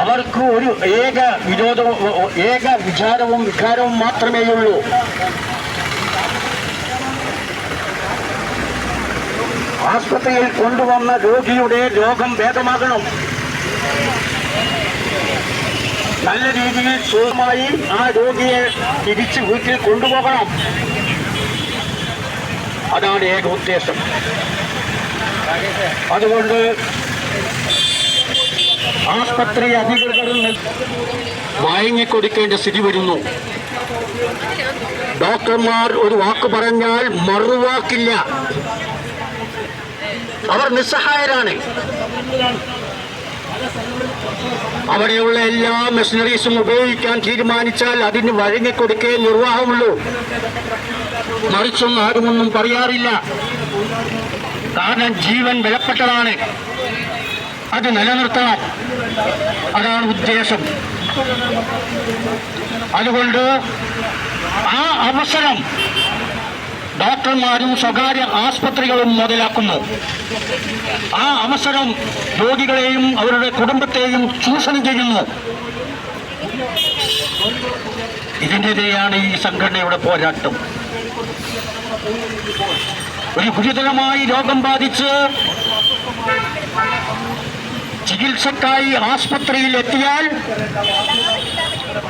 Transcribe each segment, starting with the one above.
അവർക്ക് ഒരു ഏക വിരോധവും ഏക വിചാരവും വികാരവും മാത്രമേയുള്ളൂ. ആശുപത്രിയിൽ കൊണ്ടുവന്ന രോഗിയുടെ രോഗം ഭേദമാകണം. നല്ല രീതിയിൽ സുഖമായി ആ രോഗിയെ തിരിച്ച് വീട്ടിൽ കൊണ്ടുപോകണം. അതാണ് ഏക ഉദ്ദേശം. അതുകൊണ്ട് ആസ്പത്രി അധികൃതർ വാങ്ങിക്കൊടുക്കേണ്ട സ്ഥിതി വരുന്നു. ഡോക്ടർമാർ ഒരു വാക്ക് പറഞ്ഞാൽ മറുവാക്കില്ല. അവർ നിസ്സഹായരാണ്. അവിടെയുള്ള എല്ലാ മെഷീനറീസും ഉപയോഗിക്കാൻ തീരുമാനിച്ചാൽ അതിന് വഴങ്ങിക്കൊടുക്കേ നിർവാഹമുള്ളൂ. മറിച്ചൊന്നും ആരുമൊന്നും പറയാറില്ല. കാരണം ജീവൻ വിലപ്പെട്ടതാണ് അത് നിലനിർത്തണം. അതാണ് ഉദ്ദേശം. അതുകൊണ്ട് ആ അവസരം ഡോക്ടർമാരും സ്വകാര്യ ആസ്പത്രികളും മുതലാക്കുന്നു. ആ അവസരം രോഗികളെയും അവരുടെ കുടുംബത്തെയും ചൂഷണം ചെയ്യുന്നു. ഇതിനെതിരെയാണ് ഈ സംഘടനയുടെ പോരാട്ടം. ഒരു ഗുരുതരമായി രോഗം ബാധിച്ച് ചികിത്സക്കായി ആസ്പത്രിയിൽ എത്തിയാൽ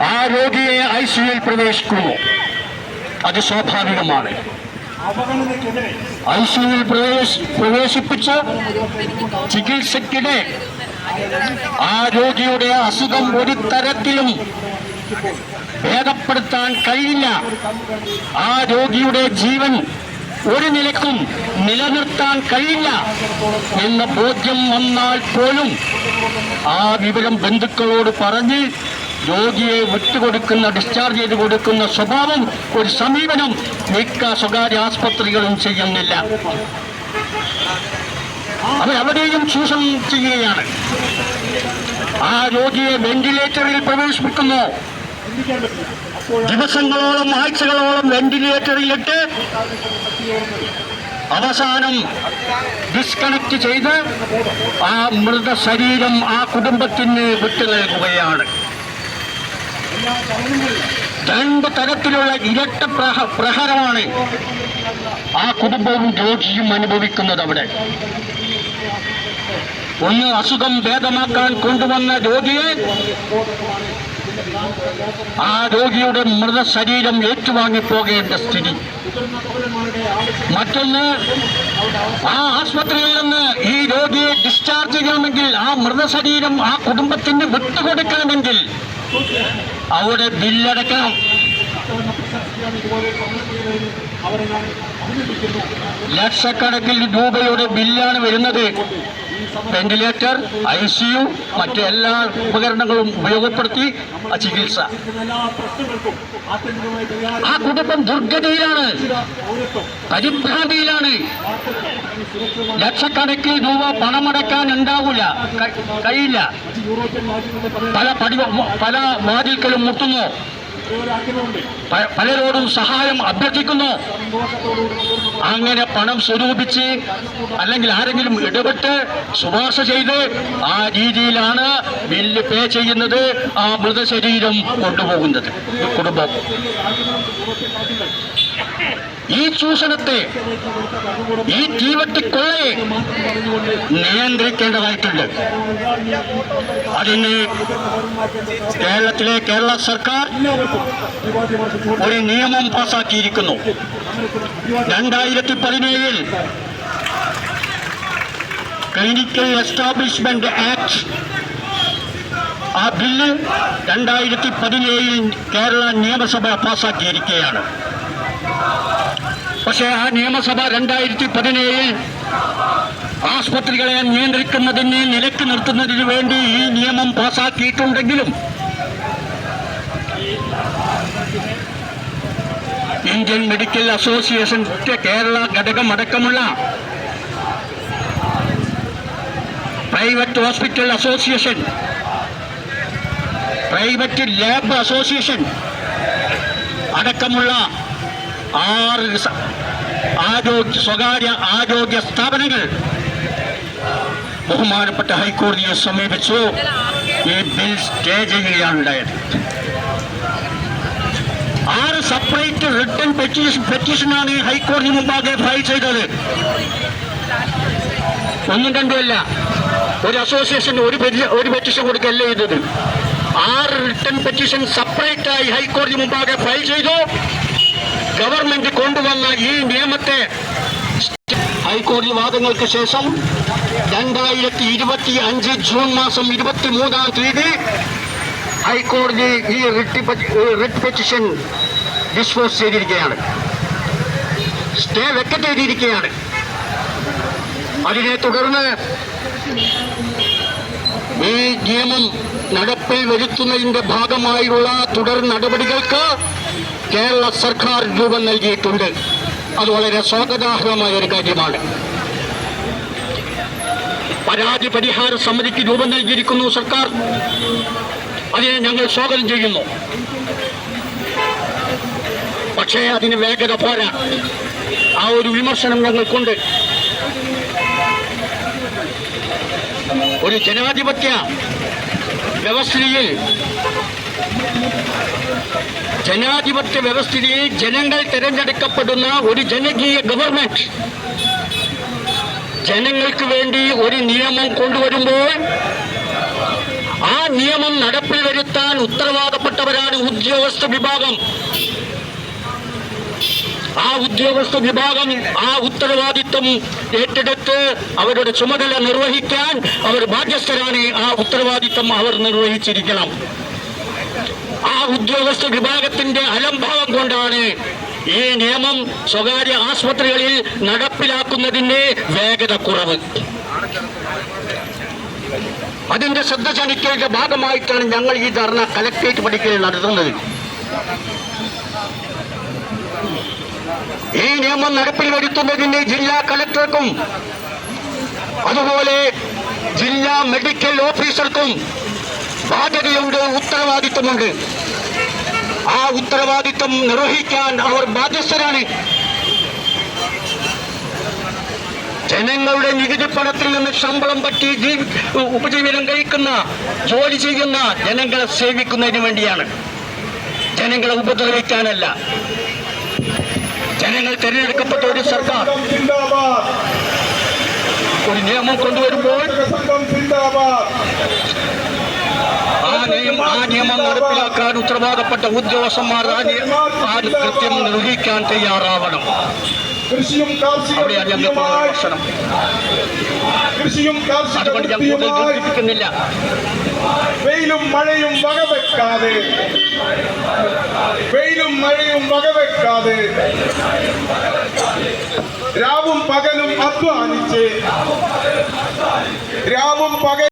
ആ രോഗിയെ ഐ സിയുയിൽ പ്രവേശിക്കുന്നു. അത് സ്വാഭാവികമാണ്. ഐ സിയുയിൽ പ്രവേശി പ്രവേശിപ്പിച്ച് ചികിത്സക്കിടെ ആ രോഗിയുടെ അസുഖം ഒരു തരത്തിലും ഭേദപ്പെടുത്താൻ കഴിയില്ല. ആ രോഗിയുടെ ജീവൻ ഒരു നിലക്കും നിലനിർത്താൻ കഴിയില്ല എന്ന ബോധ്യം വന്നാൽ പോലും ആ വിവരം ബന്ധുക്കളോട് പറഞ്ഞ് രോഗിയെ വിട്ടുകൊടുക്കുന്ന ഡിസ്ചാർജ് ചെയ്ത് കൊടുക്കുന്ന സ്വഭാവം ഒരു സമീപനം മിക്ക സ്വകാര്യ ആസ്പത്രികളും ചെയ്യുന്നില്ല. അവരവിടെയും ചൂഷണം ചെയ്യുകയാണ്. ആ രോഗിയെ വെന്റിലേറ്ററിൽ പ്രവേശിപ്പിക്കുന്നു. ദിവസങ്ങളോളം ആഴ്ചകളോളം വെന്റിലേറ്ററിലിട്ട് അവസാനം ഡിസ്കണക്ട് ചെയ്ത് ആ മൃതശരീരം ആ കുടുംബത്തിന് വിട്ടു നൽകുകയാണ് രണ്ട് തരത്തിലുള്ള ഇരട്ട പ്രഹ പ്രഹരമാണ് ആ കുടുംബവും രോഗിയും അനുഭവിക്കുന്നത് അവിടെ. ഒന്ന് അസുഖം ഭേദമാക്കാൻ കൊണ്ടുവന്ന രോഗിയെ ആ രോഗിയുടെ മൃതശരീരം ഏറ്റുവാങ്ങി പോകേണ്ട സ്ഥിതി. മറ്റൊന്ന് ആ ആശുപത്രിയിൽ നിന്ന് ഈ രോഗിയെ ഡിസ്ചാർജ് ചെയ്യണമെങ്കിൽ ആ മൃതശരീരം ആ കുടുംബത്തിന് വിട്ടുകൊടുക്കണമെങ്കിൽ അവിടെ ബില്ലടക്കണം ലക്ഷക്കണക്കിന് രൂപയുടെ ബില്ലാണ് വരുന്നത്. വെന്റിലേറ്റർ ഐ സി യു മറ്റെല്ലാ ഉപകരണങ്ങളും ഉപയോഗപ്പെടുത്തി ചികിത്സ. ആ കുടുംബം ദുർഗതിയിലാണ് പരിഭ്രാന്തിയിലാണ്. ലക്ഷക്കണക്കിന് രൂപ പണമടക്കാൻ ഉണ്ടാവില്ല കഴിയില്ല പല പടി പല വാതിൽക്കലും മുട്ടുന്നു. പലരോടും സഹായം അഭ്യർത്ഥിക്കുന്നു. അങ്ങനെ പണം സ്വരൂപിച്ച് അല്ലെങ്കിൽ ആരെങ്കിലും ഇടപെട്ട് ശുപാർശ ചെയ്ത് ആ രീതിയിലാണ് ബില്ല് പേ ചെയ്യുന്നത് ആ മൃതശരീരം കൊണ്ടുപോകുന്നത്. കുടുംബം. ഈ ചൂഷണത്തെ ഈ തീവട്ടിക്കൊള്ളയെ നിയന്ത്രിക്കേണ്ടതായിട്ടുണ്ട്. അതിന് കേരളത്തിലെ കേരള സർക്കാർ ഒരു നിയമം പാസാക്കിയിരിക്കുന്നു. രണ്ടായിരത്തി പതിനേഴിൽ ക്ലിനിക്കൽ എസ്റ്റാബ്ലിഷ്മെന്റ് ആക്ട് ആ ബില്ല് രണ്ടായിരത്തി പതിനേഴിൽ കേരള നിയമസഭ പാസാക്കിയിരിക്കുകയാണ്. പക്ഷേ ആ നിയമസഭ രണ്ടായിരത്തി പതിനേഴിൽ ആസ്പത്രികളെ നിയന്ത്രിക്കുന്നതിന് നിലയ്ക്ക് നിർത്തുന്നതിന് വേണ്ടി ഈ നിയമം പാസാക്കിയിട്ടുണ്ടെങ്കിലും ഇന്ത്യൻ മെഡിക്കൽ അസോസിയേഷന്റെ കേരള ഘടകം അടക്കമുള്ള private hospital association private lab association അടക്കമുള്ള ആറ് ആരോഗ്യ സ്വകാര്യ ആരോഗ്യ സ്ഥാപനങ്ങൾ ബഹുമാനപ്പെട്ട ഹൈക്കോടതിയെ സമീപിച്ചു. ഈ ബിൽ സ്റ്റേ ചെയ്യുകയാണ് ഉണ്ടായത്. ആറ് സെപ്പറേറ്റ് റിട്ടൺ പെറ്റീഷൻ പെറ്റീഷനാണ് ഹൈക്കോടതി മുമ്പാകെ ഫയൽ ചെയ്തത്. ഒന്നും രണ്ടുമല്ല ഒരു അസോസിയേഷൻ ഒരു ഒരു പെറ്റീഷൻ കൊടുക്കല്ല ചെയ്തത്. ആറ് റിട്ടൺ പെറ്റീഷൻ സെപ്പറേറ്റ് ആയി ഹൈക്കോടതി മുമ്പാകെ ഫയൽ ചെയ്തു. ഗവൺമെന്റ് കൊണ്ടുവന്ന ഈ നിയമത്തെ ഹൈക്കോടതി വാദങ്ങൾക്ക് ശേഷം രണ്ടായിരത്തി ഇരുപത്തി അഞ്ച് ജൂൺ മാസം ഇരുപത്തി മൂന്നാം തീയതി ഹൈക്കോടതി ഈ റിട്ട് റിട്ട് പെറ്റിഷൻ ഡിസ്പോസ് ചെയ്തിരിക്കുകയാണ്. സ്റ്റേ വെക്കറ്റ് ചെയ്തിരിക്കുകയാണ്. അതിനെ തുടർന്ന് ഈ നിയമം നടപ്പിൽ വരുത്തുന്നതിന്റെ ഭാഗമായുള്ള തുടർ നടപടികൾക്ക് കേരള സർക്കാർ രൂപം നൽകിയിട്ടുണ്ട്. അത് വളരെ സ്വാഗതാർഹമായ ഒരു കാര്യമാണ്. പരാതി പരിഹാര സമിതിക്ക് രൂപം നൽകിയിരിക്കുന്നു സർക്കാർ. അതിനെ ഞങ്ങൾ സ്വാഗതം ചെയ്യുന്നു. പക്ഷേ അതിന് വേഗത പോരാ. ആ ഒരു വിമർശനം ഞങ്ങൾക്കുണ്ട്. ഒരു ജനാധിപത്യ വ്യവസ്ഥയിൽ ജനാധിപത്യ വ്യവസ്ഥയിൽ ജനങ്ങൾ തിരഞ്ഞെടുക്കപ്പെടുന്ന ഒരു ജനകീയ ഗവൺമെന്റ് ജനങ്ങൾക്ക് വേണ്ടി ഒരു നിയമം കൊണ്ടുവരുമ്പോൾ ആ നിയമം നടപ്പിൽ വരുത്താൻ ഉത്തരവാദപ്പെട്ടവരാണ് ഉദ്യോഗസ്ഥ വിഭാഗം. ആ ഉദ്യോഗസ്ഥ വിഭാഗം ആ ഉത്തരവാദിത്വം ഏറ്റെടുത്ത് അവരുടെ ചുമതല നിർവഹിക്കാൻ അവർ ബാധ്യസ്ഥരാണ്. ആ ഉത്തരവാദിത്വം അവർ നിർവഹിച്ചിരിക്കണം. ആ ഉദ്യോഗസ്ഥ വിഭാഗത്തിന്റെ അലംഭാവം കൊണ്ടാണ് ഈ നിയമം സ്വകാര്യ ആശുപത്രികളിൽ നടപ്പിലാക്കുന്നതിന്റെ വേഗത കുറവ്. അതിന്റെ ശ്രദ്ധ ക്ഷണിക്കലിന്റെ ഭാഗമായിട്ടാണ് ഞങ്ങൾ ഈ ധർണ കലക്ട്രേറ്റ് പഠിക്കൽ നടത്തുന്നത്. ഈ നിയമം നടപ്പിൽ വരുത്തുന്നതിന് ജില്ലാ കളക്ടർക്കും അതുപോലെ ജില്ലാ മെഡിക്കൽ ഓഫീസർക്കും ബാധ്യതയുണ്ട് ഉത്തരവാദിത്വമുണ്ട്. ആ ഉത്തരവാദിത്വം നിർവഹിക്കാൻ അവർ ബാധ്യസ്ഥരാണ്. ജനങ്ങളുടെ നികുതി പണത്തിൽ നിന്ന് ശമ്പളം പറ്റി ജീവി ഉപജീവനം കഴിക്കുന്ന ജോലി ചെയ്യുന്ന ജനങ്ങളെ സേവിക്കുന്നതിന് വേണ്ടിയാണ്. ജനങ്ങളെ ഉപദ്രവിക്കാനല്ല. ജനങ്ങൾ തിരഞ്ഞെടുക്കപ്പെട്ട ഒരു സർക്കാർ ഒരു നിയമം കൊണ്ടുവരുമ്പോൾ നിയമം നടപ്പിലാക്കാൻ ഉത്തരവാദപ്പെട്ട ഉദ്യോഗസ്ഥന്മാർ ആ കൃത്യം നിർവഹിക്കാൻ തയ്യാറാവണം. കൃഷിയും കൃഷിയും വെയിലും മഴയും വകവെക്കാതെ വെയിലും മഴയും വകവെക്കാതെ രാവും പകലും അധ്വാനിച്ച് രാവും പകലും